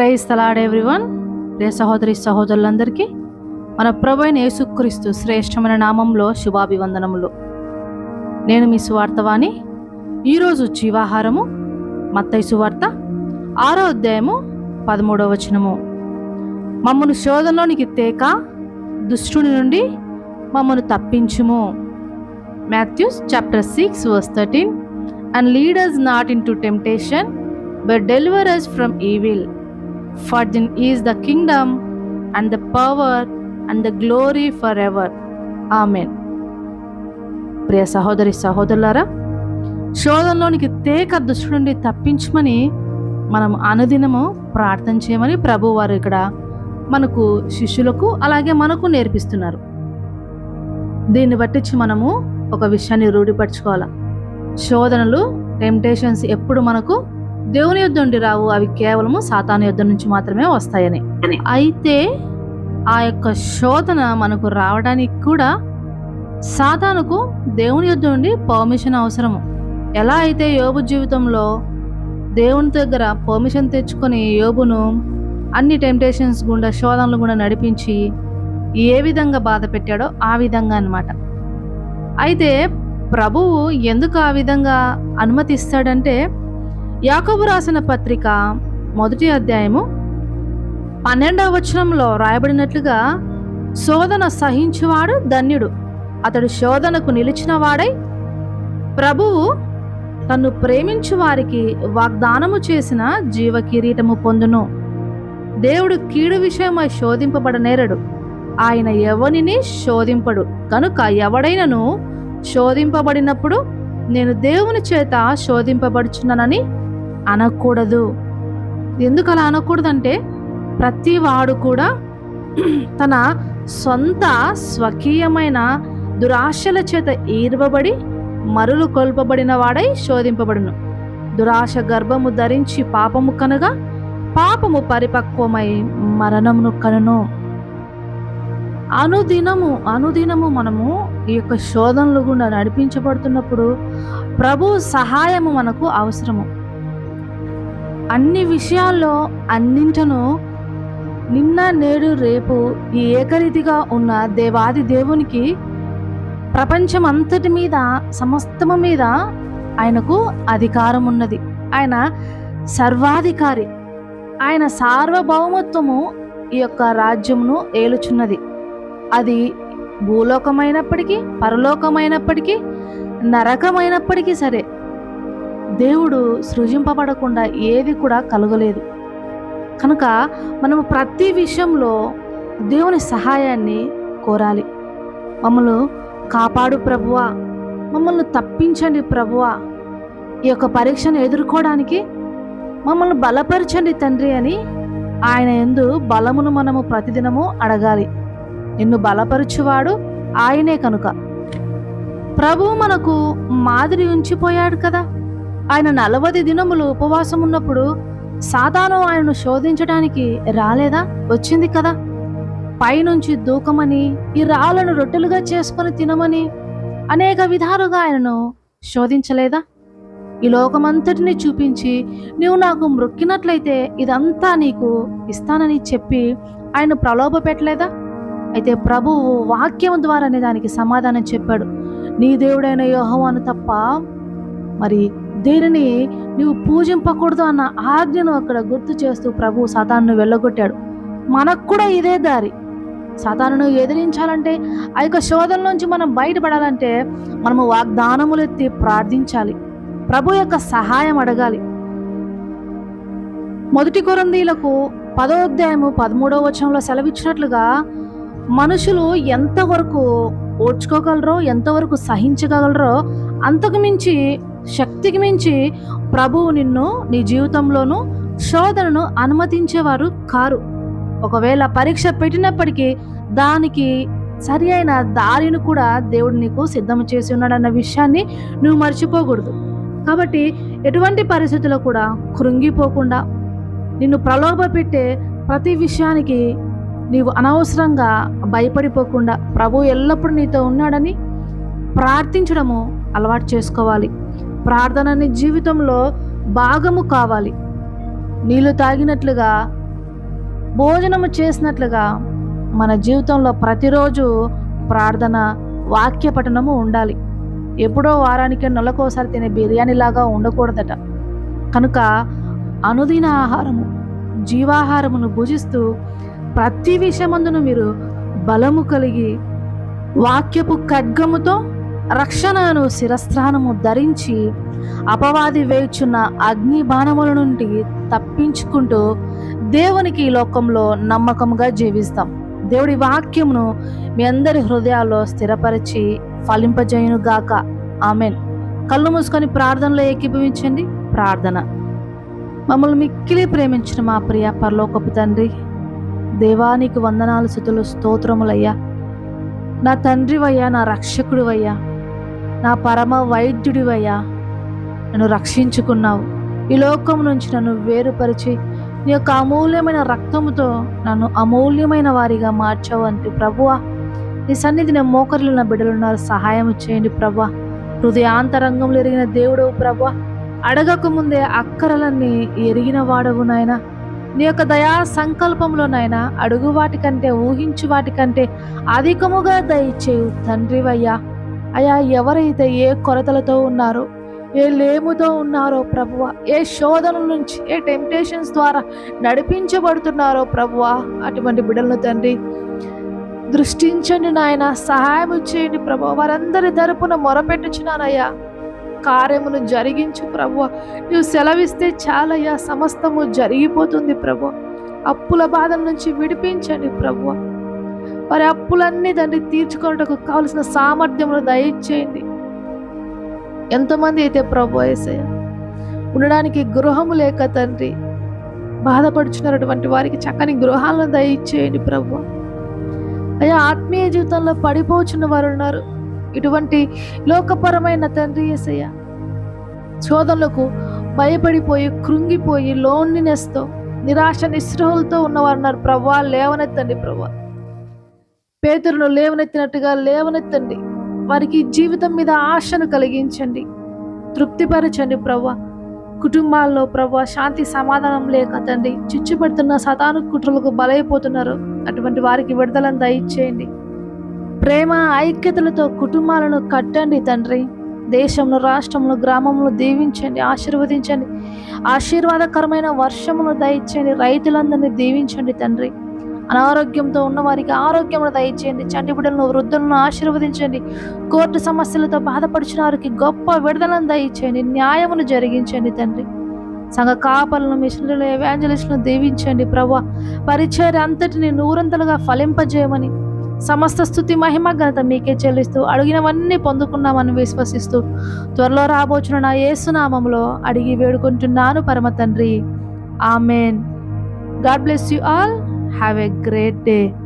Praise తలాడ్ everyone ప్రియ సహోదరి సహోదరులందరికీ మన ప్రభు యేసుక్రీస్తు శ్రేష్టమైన నామంలో శుభాభివందనములు. నేను మీ సువార్తవాణి. ఈరోజు జీవాహారము మత్తయి సువార్త ఆరో అధ్యాయము పదమూడవ వచనము. మమ్మను శోధనలోనికి తేక దుష్టుని నుండి మమ్మను తప్పించుము. Matthews chapter six verse thirteen. And lead us not into temptation but deliver us from evil For then is the kingdom and the power and the glory forever. Amen ప్రియ సహోదరి సహోదరులారా శోధనలోనికి తేక దుష్టు నుండి తప్పించమని మనం అనుదినము ప్రార్థన చేయమని ప్రభువారు ఇక్కడ మనకు శిష్యులకు అలాగే మనకు నేర్పిస్తున్నారు. దీన్ని బట్టించి మనము ఒక విషయాన్ని రూఢిపరచుకోవాలి? శోధనలు టెంప్టేషన్స్ ఎప్పుడు మనకు దేవుని యుద్ధ నుండి రావు. అవి కేవలము సాతాను యుద్ధం నుంచి మాత్రమే వస్తాయని. అయితే ఆ యొక్క శోధన మనకు రావడానికి కూడా సాతానుకు దేవుని యుద్ధ నుండి పర్మిషన్ అవసరము. ఎలా అయితే యోబు జీవితంలో దేవుని దగ్గర పర్మిషన్ తెచ్చుకొని యోబును అన్ని టెంప్టేషన్స్ గుండా శోధనలు గుండా నడిపించి ఏ విధంగా బాధ పెట్టాడో ఆ విధంగా అన్నమాట. అయితే ప్రభువు ఎందుకు ఆ విధంగా అనుమతిస్తాడంటే యాకబు రాసిన పత్రిక మొదటి అధ్యాయము పన్నెండవ వచనంలో రాయబడినట్లుగా శోధన సహించువాడు ధన్యుడు. అతడు శోధనకు నిలిచిన వాడై ప్రభువు తన్ను ప్రేమించు వారికి వాగ్దానము చేసిన జీవ కిరీటము పొందును. దేవుడు కీడు విషయమై శోధింపబడనేరడు ఆయన ఎవనిని శోధింపడు? కనుక ఎవడైనను శోధింపబడినప్పుడు నేను దేవుని చేత శోధింపబడుచున్నానని అనకూడదు. ఎందుకు అలా అనకూడదంటే ప్రతి వాడు కూడా తన సొంత స్వకీయమైన దురాశల చేత ఈర్వబడి మరులు కొల్పబడిన వాడై శోధింపబడును. దురాశ గర్భము ధరించి పాపము కనుగా పాపము పరిపక్వమై మరణమును కనును. అనుదినము అనుదినము మనము ఈ యొక్క శోధనలు గుండా నడిపించబడుతున్నప్పుడు ప్రభు సహాయము మనకు అవసరము. అన్ని విషయాల్లో అన్నింటను నిన్న నేడు రేపు ఈ ఏకరీతిగా ఉన్న దేవాది దేవునికి ప్రపంచం అంతటి మీద సమస్తము మీద ఆయనకు అధికారం ఉన్నది ఆయన సర్వాధికారి. ఆయన సార్వభౌమత్వము ఈ యొక్క రాజ్యమును ఏలుచున్నది. అది భూలోకమైనప్పటికీ పరలోకమైనప్పటికీ నరకమైనప్పటికీ సరే. దేవుడు సృజింపబడకుండా ఏది కూడా కలగలేదు. కనుక మనము ప్రతి విషయంలో దేవుని సహాయాన్ని కోరాలి. మమ్మల్ని కాపాడు ప్రభువా. మమ్మల్ని తప్పించండి ప్రభువా. ఈ యొక్క పరీక్షను ఎదుర్కోవడానికి మమ్మల్ని బలపరచండి తండ్రి అని ఆయన ఎందు బలమును మనము ప్రతిదినము అడగాలి. నిన్ను బలపరచువాడు ఆయనే కనుక. ప్రభువు మనకు మాదిరి ఉంచిపోయాడు కదా. ఆయన నలభై దినములు ఉపవాసం ఉన్నప్పుడు సాతాను ఆయనను శోధించడానికి రాలేదా? వచ్చింది కదా. పైనుంచి దూకమని ఈ రాళ్ళను రొట్టెలుగా చేసుకొని తినమని అనేక విధాలుగా ఆయనను శోధించలేదా? ఈ లోకమంతటిని చూపించి నీవు నాకు మృక్కినట్లయితే ఇదంతా నీకు ఇస్తానని చెప్పి ఆయన ప్రలోభ పెట్టలేదా? అయితే ప్రభువు వాక్యం ద్వారానే దానికి సమాధానం చెప్పాడు. నీ దేవుడైన యోహవాను తప్ప మరి దీనిని నీవు పూజింపకూడదు అన్న ఆజ్ఞను అక్కడ గుర్తు చేస్తూ ప్రభు సతాను వెళ్ళగొట్టాడు. మనకు కూడా ఇదే దారి. సతాను ఎదిరించాలంటే ఆ యొక్క శోధన నుంచి మనం బయటపడాలంటే మనము వాగ్దానములు ఎత్తి ప్రార్థించాలి. ప్రభు యొక్క సహాయం అడగాలి. మొదటి కొరందీలకు పదో అధ్యాయము పదమూడవ వచనంలో సెలవిచ్చినట్లుగా మనుషులు ఎంతవరకు ఓడ్చుకోగలరో ఎంతవరకు సహించగలరో అంతకు మించి శక్తికి మించి ప్రభువు నిన్ను నీ జీవితంలోనూ శోధనను అనుమతించేవారు కారు. ఒకవేళ పరీక్ష పెట్టినప్పటికీ దానికి సరి అయిన దారిని కూడా దేవుడు నీకు సిద్ధం చేసి ఉన్నాడన్న విషయాన్ని నువ్వు మర్చిపోకూడదు. కాబట్టి ఎటువంటి పరిస్థితుల్లో కూడా కృంగిపోకుండా నిన్ను ప్రలోభ పెట్టే ప్రతి విషయానికి నీవు అనవసరంగా భయపడిపోకుండా ప్రభు ఎల్లప్పుడూ నీతో ఉన్నాడని ప్రార్థించడము అలవాటు చేసుకోవాలి. ప్రార్థన నీ జీవితంలో భాగము కావాలి. నీళ్ళు తాగినట్లుగా భోజనము చేసినట్లుగా మన జీవితంలో ప్రతిరోజు ప్రార్థన వాక్య పఠనము ఉండాలి. ఎప్పుడో వారానికి నెలకోసారి తినే బిర్యానీ లాగా ఉండకూడదట. కనుక అనుదిన ఆహారము జీవాహారమును భుజిస్తూ ప్రతి విషయమందును మీరు బలము కలిగి వాక్యపు ఖడ్గముతో రక్షణను శిరస్త్రానము ధరించి అపవాది వేయుచున్న అగ్ని బాణముల నుండి తప్పించుకుంటూ దేవునికి ఈ లోకంలో నమ్మకంగా జీవిస్తాం. దేవుడి వాక్యమును మీ అందరి హృదయాల్లో స్థిరపరిచి ఫలింపజేయును గాక ఆమెన్. కళ్ళు మూసుకొని ప్రార్థనలో ఏకీభవించండి. ప్రార్థన. మమ్మల్ని మిక్కిలి ప్రేమించిన మా ప్రియ పరలోకపు తండ్రి దేవానికి వందనాలు స్థుతులు స్తోత్రములయ్యా. నా తండ్రివయ్యా నా రక్షకుడివయ్యా. నా పరమ వైద్యుడివయ్యా. నన్ను రక్షించుకున్నావు. ఈ లోకం నుంచి నన్ను వేరుపరిచి నీ యొక్క అమూల్యమైన రక్తముతో నన్ను అమూల్యమైన వారిగా మార్చావు అంటే ప్రభువా. నీ సన్నిధిని మోకరులు నా బిడ్డలున్నారు సహాయం చేయండి ప్రభా హృదయాంతరంగంలో ఎరిగిన దేవుడు ప్రభా అడగక ముందే అక్కరలన్నీ ఎరిగిన వాడవు నాయన. నీ యొక్క దయా సంకల్పంలో అడుగు వాటికంటే ఊహించు వాటికంటే అధికముగా దయచేయు తండ్రివయ్యా. అయా ఎవరైతే ఏ కొరతలతో ఉన్నారో ఏ లేముతో ఉన్నారో ప్రభువ ఏ శోధనల నుంచి ఏ టెంప్టేషన్స్ ద్వారా నడిపించబడుతున్నారో ప్రభువ అటువంటి బిడ్డలను తండ్రి దృష్టించండి నాయన సహాయం చేయండి ప్రభు వారందరి తరపున మొరపెట్టుచున్నానయ్యా. కార్యమును జరిగించు ప్రభు నువ్వు సెలవిస్తే చాలయ్యా సమస్తము జరిగిపోతుంది ప్రభు అప్పుల బాధల నుంచి విడిపించండి ప్రభు వారి అప్పులన్నీ తండ్రి తీర్చుకోవటకు కావలసిన సామర్థ్యమును దయచేయండి. ఎంతమంది అయితే ప్రభు ఏసయ్య ఉండడానికి గృహము లేక తండ్రి బాధపడుచున్నటువంటి వారికి చక్కని గృహాలను దయచేయండి ప్రభు. అయ్యా ఆత్మీయ జీవితంలో పడిపోచున్న వారు ఉన్నారు. ఇటువంటి లోకపరమైన తండ్రి ఏసయ్య శోధనలకు భయపడిపోయి కృంగిపోయి లోన్లీనెస్తో నిరాశ నిస్పృహలతో ఉన్నవారు ఉన్నారు. ప్రభా లేవనెత్తండి ప్రభా. పేదరును లేవనెత్తినట్టుగా లేవనెత్తండి. వారికి జీవితం మీద ఆశను కలిగించండి. తృప్తిపరచండి ప్రవ్వ. కుటుంబాల్లో ప్రవ్వ శాంతి సమాధానం లేక తండ్రి చిచ్చుపెడుతున్న సతాను కుట్రలకు బలైపోతున్నారు. అటువంటి వారికి విడుదలను దయచేయండి. ప్రేమ ఐక్యతలతో కుటుంబాలను కట్టండి తండ్రి. దేశంలో రాష్ట్రంలో గ్రామంలో దీవించండి ఆశీర్వదించండి. ఆశీర్వాదకరమైన వర్షమును దయచేయండి. రైతులందరినీ దీవించండి తండ్రి. అనారోగ్యంతో ఉన్న వారికి ఆరోగ్యమును దయచేయండి. చంటి బిడ్డలను వృద్ధులను ఆశీర్వదించండి. కోర్టు సమస్యలతో బాధపడిచిన వారికి గొప్ప విడుదలను దయచేయండి. న్యాయమును జరిగించండి తండ్రి. సంఘ కాపలను మిషన్లు ఎవాంజలిస్టులను దీవించండి ప్రభా. పరిచయ అంతటిని నూరంతలుగా ఫలింపజేయమని సమస్త స్థుతి మహిమ ఘనత మీకే చెల్లిస్తూ అడిగినవన్నీ పొందుకున్నామని విశ్వసిస్తూ త్వరలో రాబోచున్న నా యేసునామంలో అడిగి వేడుకుంటున్నాను పరమ తండ్రి. Amen. God bless you all. Have a great day.